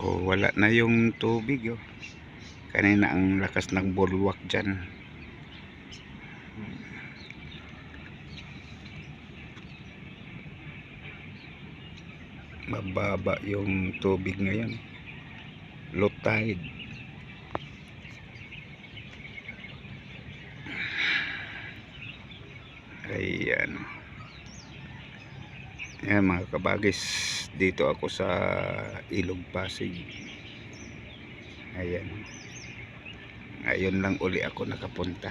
Oh, wala na yung tubig oh. Kanina ang lakas ng bulwak dyan. Mababa yung tubig ngayon. Low tide. Ayan. Ayan mga kabagis. Dito ako sa Ilog Pasig. Ayan. Ngayon lang uli ako nakapunta.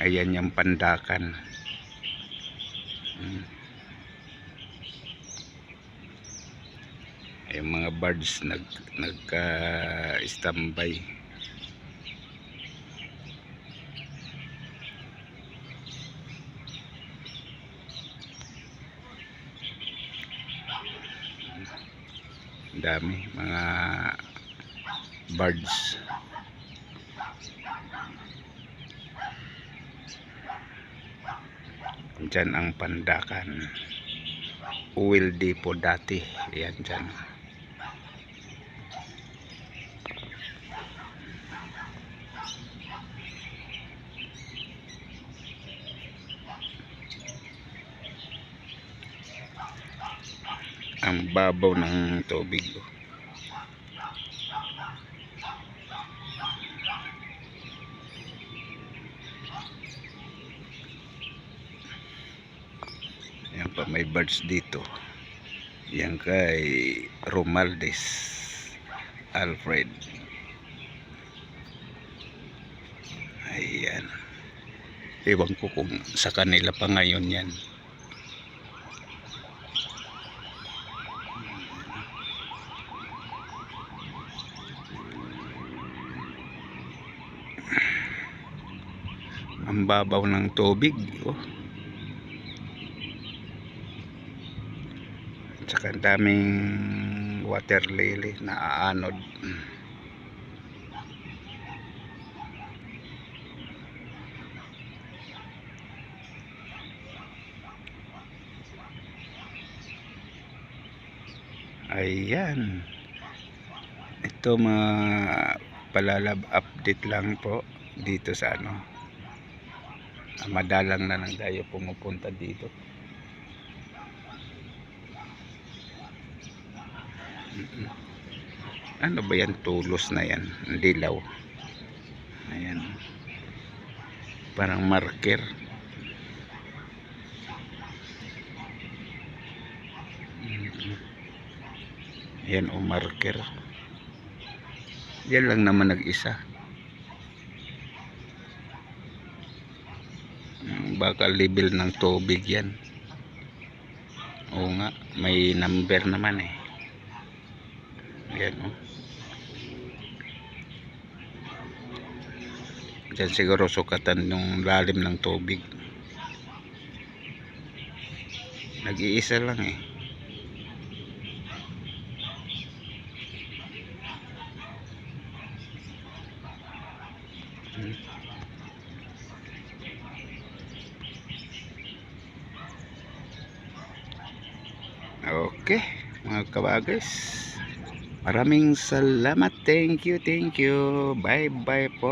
Ayan yung pandakan. Hmm. Yung mga birds nag nagka-standby. Dami mga birds. Dyan ang pandakan. Uwil Depot dati. Yan dyan ang babaw ng tubig. Oh. yan pa may birds dito. Yan kay Romaldes Alfred. Ayan. Ewan ko kung sa kanila pa ngayon yan ang babaw ng tubig oh. at saka ang daming water lily na aanod ayan ito mga palalab update lang po dito sa ano madalang na lang tayo pumupunta dito. Ano ba yan? Tulos na yan. Dilaw. Ayan. Parang marker. Ayan o marker. Yan lang naman nag-isa. Mm, baka level ng tubig yan. Oo nga may number naman eh. Yan oh. Dyan siguro sukatan yung lalim ng tubig. Nag-iisa lang eh Okay, mga kabagis. Maraming salamat. Thank you, thank you. Bye-bye po.